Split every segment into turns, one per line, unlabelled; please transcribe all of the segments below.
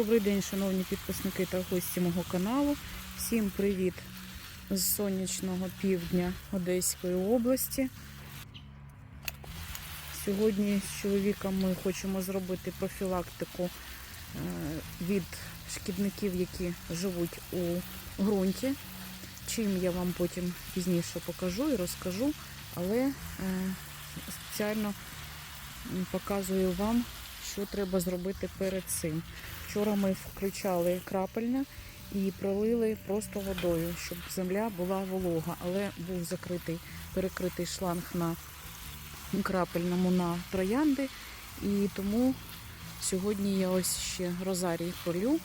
Добрий день, шановні підписники та гості мого каналу. Всім привіт з сонячного півдня Одеської області. Сьогодні з чоловіком ми хочемо зробити профілактику е, від шкідників, які живуть у ґрунті. Чим я вам потім пізніше покажу і розкажу, але е, спеціально показую вам, що треба зробити перед цим. Вчора ми включали крапельне і пролили просто водою, щоб земля була волога, але був закритий, перекритий шланг на крапельному на троянди. І тому сьогодні я ось ще розарій пролю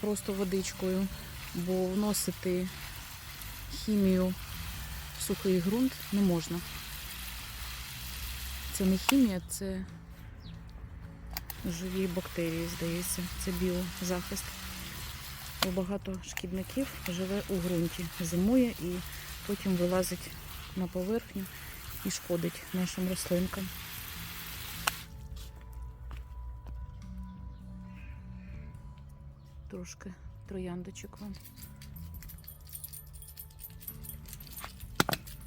просто водичкою, бо вносити хімію в сухий ґрунт не можна. Це не хімія, це живі бактерії, здається. Це біозахист. Багато шкідників живе у ґрунті, зимує і потім вилазить на поверхню і шкодить нашим рослинкам. Трошки трояндочок вам.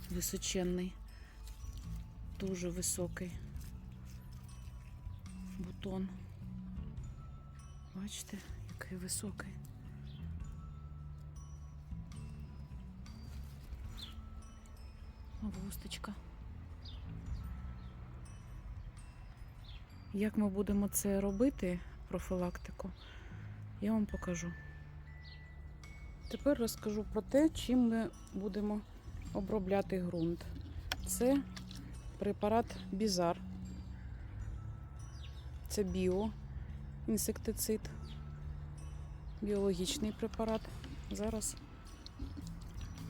Височенний, дуже високий бутон. Бачите, який високий. Вусточка. Як ми будемо це робити, профілактику, я вам покажу. Тепер розкажу про те, чим ми будемо обробляти ґрунт. Це препарат Бізар. Це біо інсектицид, біологічний препарат. Зараз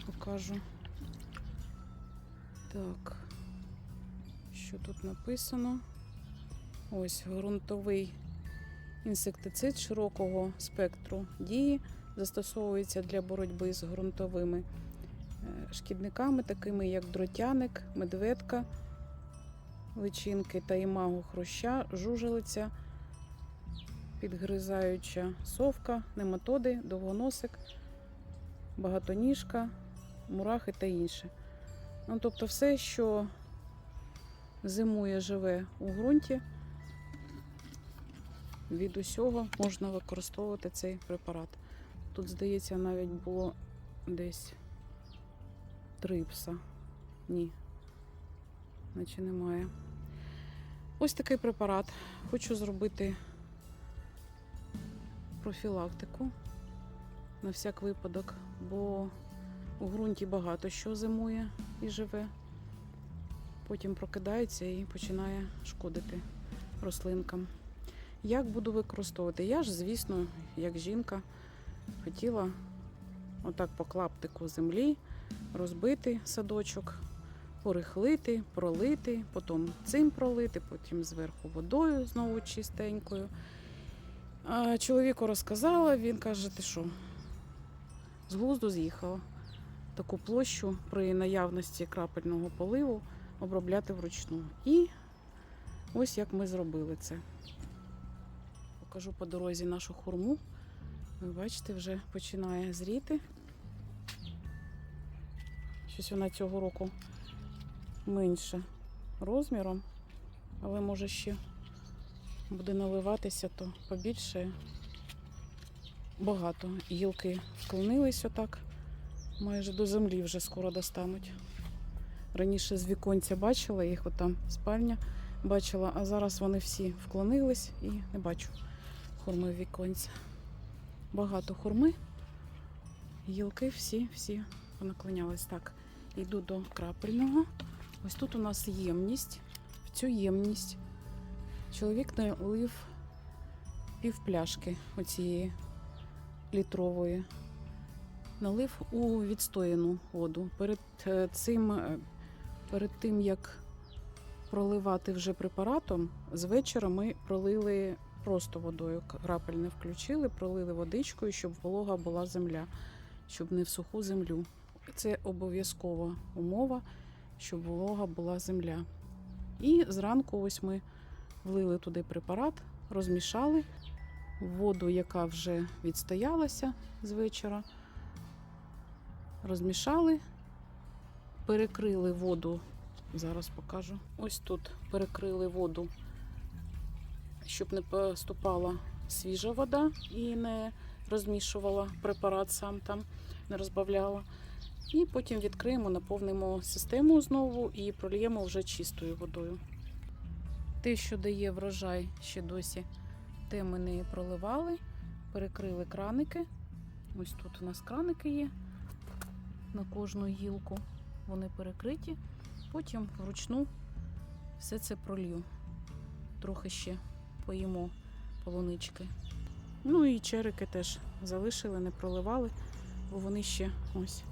покажу. Так, що тут написано? Ось ґрунтовий інсектицид широкого спектру дії застосовується для боротьби з ґрунтовими е, шкідниками, такими як дротяник, медведка, личинки та імаго хруща, жужелиця, підгризаюча совка, нематоди, довгоносик, багатоніжка, мурахи та інше. Ну, тобто все, що зимує, живе у ґрунті, від усього можна використовувати цей препарат. Тут, здається, навіть було десь трипса. Ні, наче немає. Ось такий препарат. Хочу зробити профілактику на всяк випадок, бо у ґрунті багато що зимує і живе. Потім прокидається і починає шкодити рослинкам. Як буду використовувати? Я ж, звісно, як жінка, хотіла отак по клаптику землі розбити садочок, порихлити, пролити, потім цим пролити, потім зверху водою знову чистенькою. Чоловіку розказала, він каже, ти що, з глузду з'їхала. Таку площу при наявності крапельного поливу обробляти вручну. І ось як ми зробили це. Покажу по дорозі нашу хурму. Ви бачите, вже починає зріти. Щось вона цього року менше розміром, але може ще буде наливатися, то побільше. Багато гілки вклонились отак, майже до землі вже скоро достануть. Раніше з віконця бачила їх, отам спальня бачила, а зараз вони всі вклонились і не бачу хурми в віконця. Багато хурми, гілки всі, всі понаклонялись. Так, йду до крапельного. Ось тут у нас ємність. В цю ємність чоловік налив пів пляшки оцієї літрової. Налив у відстояну воду. Перед е, цим, е, перед тим, як проливати вже препаратом, з вечора ми пролили просто водою. Крапельне включили, пролили водичкою, щоб волога була земля, щоб не в суху землю. Це обов'язкова умова, щоб волога була земля. І зранку ось ми влили туди препарат, розмішали, воду, яка вже відстоялася з вечора. Розмішали, перекрили воду. Зараз покажу. Ось тут перекрили воду, щоб не поступала свіжа вода і не розмішувала препарат сам там, не розбавляла. І потім відкриємо, наповнимо систему знову і прольємо вже чистою водою. Те, що дає врожай ще досі, те ми не проливали, перекрили краники. Ось тут у нас краники є на кожну гілку. Вони перекриті. Потім вручну все це пролью. Трохи ще поїмо полунички. Ну і черики теж залишили, не проливали, бо вони ще ось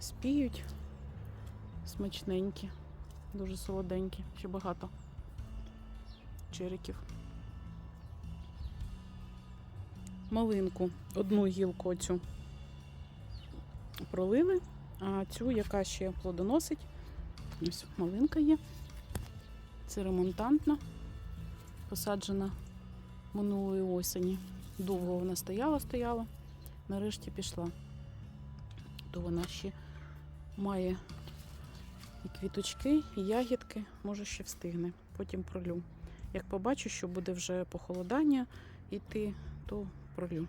спіють смачненькі, дуже солоденькі, ще багато чериків. Малинку, одну гілку оцю пролили, а цю, яка ще плодоносить, ось малинка є. Це ремонтантна, посаджена минулої осені. Довго вона стояла, стояла, нарешті пішла. То вона ще має і квіточки, і ягідки, може ще встигне. Потім пролю. Як побачу, що буде вже похолодання йти, то пролю.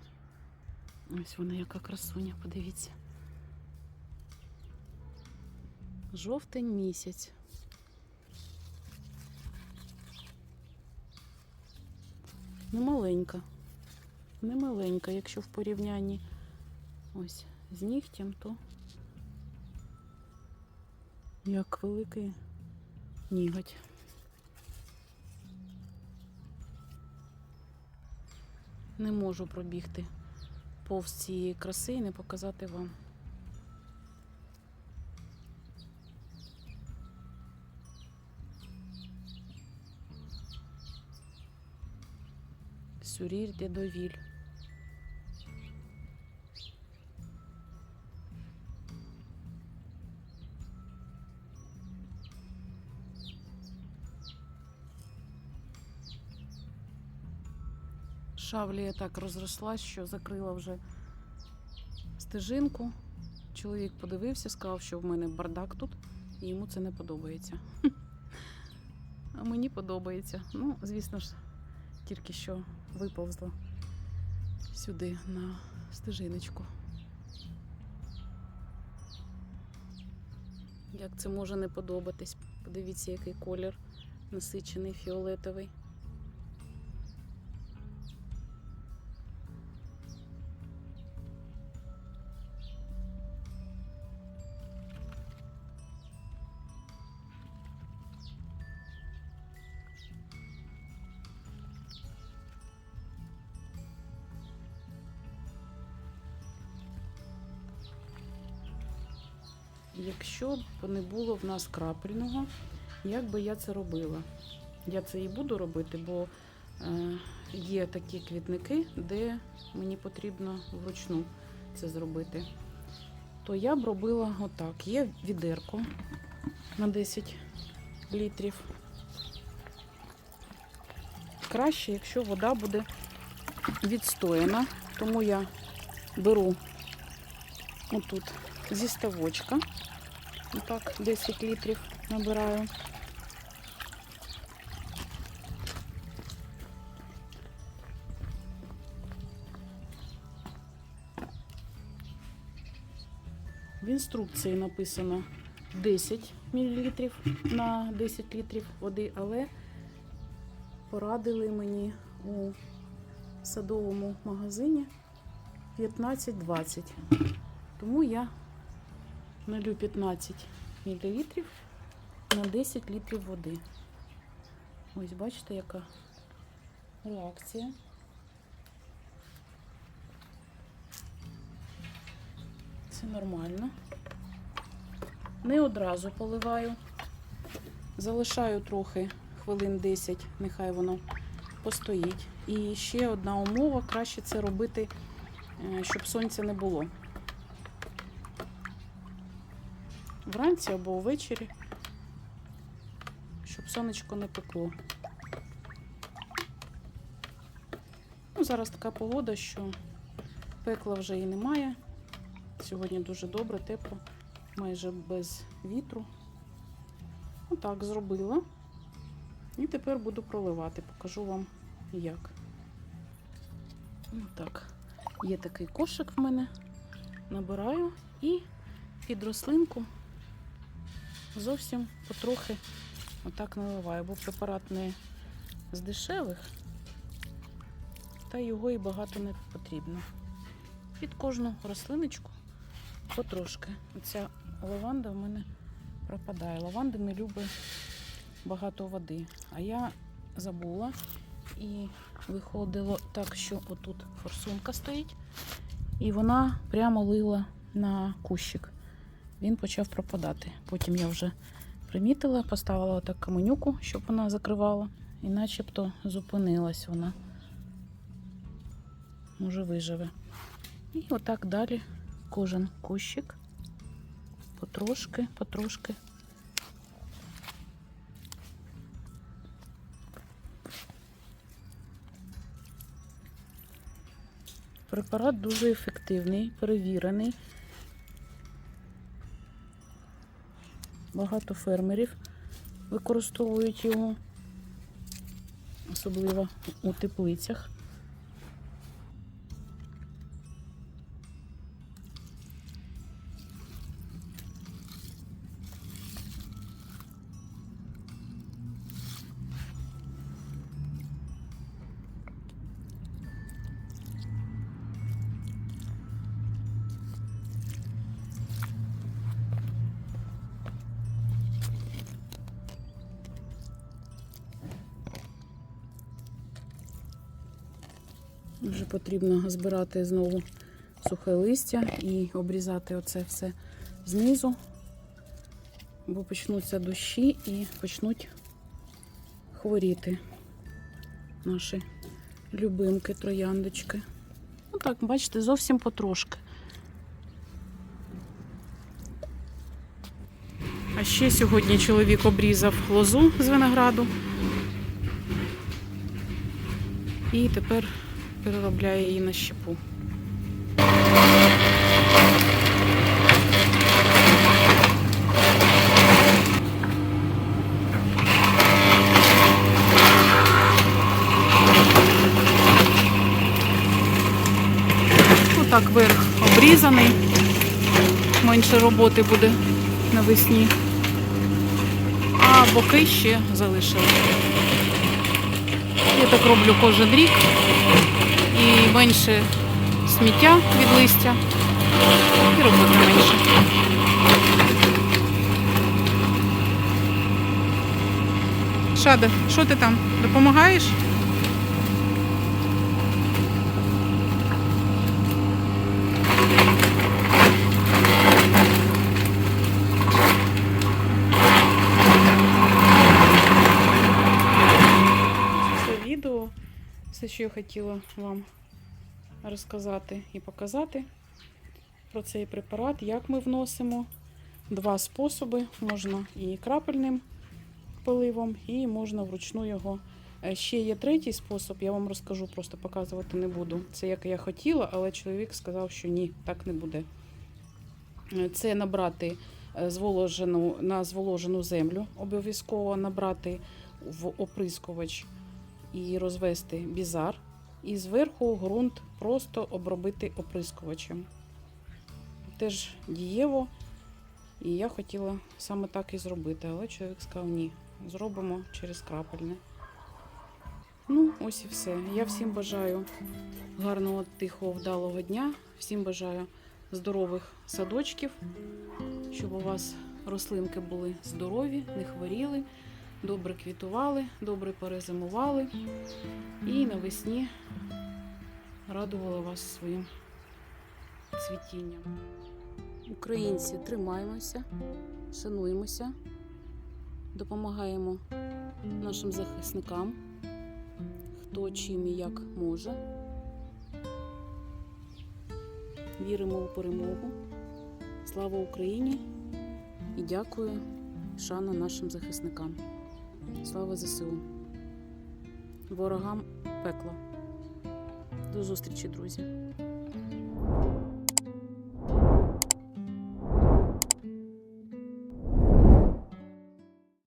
Ось вона яка красуня, подивіться. Жовтень місяць. Немаленька. Немаленька, якщо в порівнянні ось з нігтям, то як великий ніготь. Не можу пробігти повз цієї краси і не показати вам. Сюрір де довіль. Шавлія так розрослась, що закрила вже стежинку. Чоловік подивився, сказав, що в мене бардак тут, і йому це не подобається. А мені подобається. Ну, звісно ж, тільки що виповзла сюди на стежиночку. Як це може не подобатись? Подивіться, який колір насичений фіолетовий. Якщо б не було в нас крапельного, як би я це робила? Я це і буду робити, бо е, є такі квітники, де мені потрібно вручну це зробити. То я б робила отак. Є відерко на 10 літрів. Краще, якщо вода буде відстояна, тому я беру отут зі ставочка. Отак, 10 літрів набираю. В інструкції написано 10 мл на 10 літрів води, але порадили мені у садовому магазині 15-20. Тому я налю 15 мл на 10 літрів води. Ось бачите, яка реакція. Це нормально. Не одразу поливаю. Залишаю трохи хвилин 10, нехай воно постоїть. І ще одна умова, краще це робити, е, щоб сонця не було. Вранці або ввечері, щоб сонечко не пекло. Ну, зараз така погода, що пекла вже і немає. Сьогодні дуже добре, тепло, майже без вітру. Отак зробила. І тепер буду проливати. Покажу вам як. Так, є такий кошик в мене. Набираю і під рослинку зовсім потрохи отак наливаю, бо препарат не з дешевих, та його і багато не потрібно. Під кожну рослиночку потрошки. Оця лаванда в мене пропадає. Лаванда не любить багато води. А я забула і виходило так, що отут форсунка стоїть, і вона прямо лила на кущик. Він почав пропадати. Потім я вже примітила, поставила отак каменюку, щоб вона закривала, і начебто зупинилась вона. Може виживе. І отак далі кожен кущик потрошки, потрошки. Препарат дуже ефективний, перевірений. Багато фермерів використовують його, особливо у теплицях. Вже потрібно збирати знову сухе листя і обрізати оце все знизу, бо почнуться дощі і почнуть хворіти наші любимки, трояндочки. Ну так, бачите, зовсім потрошки. А ще сьогодні чоловік обрізав лозу з винограду. І тепер переробляє її на щепу. Отак верх обрізаний. Менше роботи буде навесні. А боки ще залишили. Я так роблю кожен рік і менше сміття від листя, і роботи менше. Шада, що ти там? Допомагаєш? Це відео, все, що я хотіла вам розказати і показати про цей препарат, як ми вносимо. Два способи. Можна і крапельним поливом, і можна вручну його. Е, Ще є третій спосіб, я вам розкажу, просто показувати не буду. Це як я хотіла, але чоловік сказав, що ні, так не буде. Е, Це набрати е, зволожену, на зволожену землю, обов'язково набрати в оприскувач і розвести бізар. І зверху ґрунт просто обробити оприскувачем. Теж дієво. І я хотіла саме так і зробити, але чоловік сказав ні. Зробимо через крапельне. Ну, ось і все. Я всім бажаю гарного, тихого, вдалого дня. Всім бажаю здорових садочків, щоб у вас рослинки були здорові, не хворіли, добре квітували, добре перезимували і навесні радували вас своїм цвітінням. Українці, тримаємося, шануємося, допомагаємо нашим захисникам, хто чим і як може. Віримо у перемогу. Слава Україні і дякую, шана нашим захисникам. Слава ЗСУ. Ворогам пекло. До зустрічі, друзі!